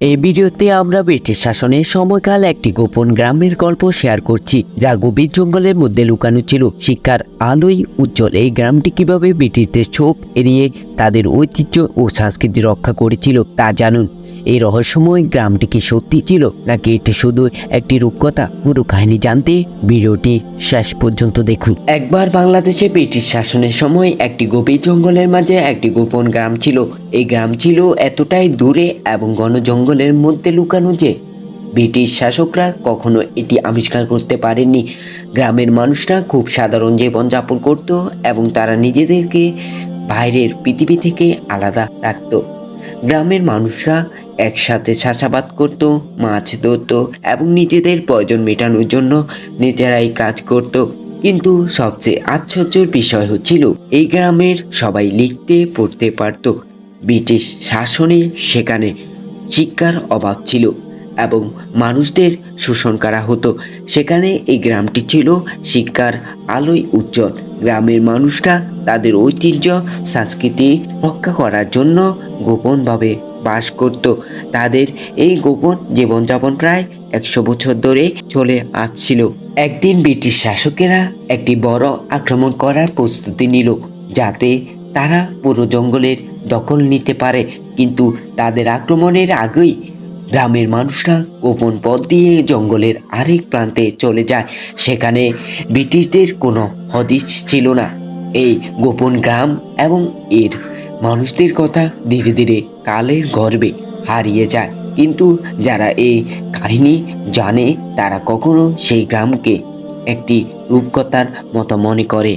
এই ভিডিওতে আমরা ব্রিটিশ শাসনের সময়কাল একটি গোপন গ্রামের গল্প শেয়ার করছি, যা গভীর জঙ্গলের মধ্যে লুকানো ছিল। শিক্ষার আলোয় উজ্জ্বল। এই গ্রামটি কীভাবে ব্রিটিশদের চোখ এড়িয়ে তাদের ঐতিহ্য ও সংস্কৃতি রক্ষা করেছিল তা জানুন। এই রহস্যময় গ্রামটি কি সত্যি ছিল, নাকি এটি শুধু একটি রূপকথা? পুরো কাহিনী জানতে ভিডিওটি শেষ পর্যন্ত দেখুন। একবার বাংলাদেশে ব্রিটিশ শাসনের সময় একটি গভীর জঙ্গলের মাঝে একটি গোপন গ্রাম ছিল। এই গ্রাম ছিল এতটাই দূরে এবং ঘন জঙ্গলের মধ্যে লুকানো যে, ব্রিটিশ শাসকরা কখনো এটি আবিষ্কার করতে পারেননি। গ্রামের মানুষরা খুব সাধারণ জীবনযাপন করত এবং তারা নিজেদেরকে বাইরের পৃথিবী থেকে আলাদা রাখত। গ্রামের মানুষরা একসাথে চাষাবাদ করত, মাছ ধরত এবং নিজেদের প্রয়োজন মেটানোর জন্য নিজেরাই কাজ করত। কিন্তু সবচেয়ে আশ্চর্যের বিষয় হচ্ছিল, এই গ্রামের সবাই লিখতে, পড়তে পারত। ব্রিটিশ শাসনে সেখানে শিক্ষার অভাব ছিল এবং মানুষদের শোষণ করা হতো। সেখানে এই গ্রামটি ছিল শিক্ষার আলোয় উজ্জ্বল। গ্রামের মানুষরা তাদের ঐতিহ্য, সংস্কৃতি রক্ষা করার জন্য গোপনভাবে বাস করত। তাদের এই গোপন জীবনযাপন প্রায় একশো বছর ধরে চলে আসছিল। একদিন ব্রিটিশ শাসকেরা একটি বড় আক্রমণ করার প্রস্তুতি নিল, যাতে তারা পুরো জঙ্গলের দখল নিতে পারে, কিন্তু তাদের আক্রমণের আগেই গ্রামের মানুষরা গোপন পথ দিয়ে জঙ্গলের আরেক প্রান্তে চলে যায়। সেখানে ব্রিটিশদের কোনো হদিস ছিল না। এই গোপন গ্রাম এবং এর মানুষদের কথা ধীরে ধীরে কালের গর্বে হারিয়ে যায়। কিন্তু যারা এই কাহিনী জানে, তারা কখনো সেই গ্রামকে একটি রূপকথার মতো মনে করে।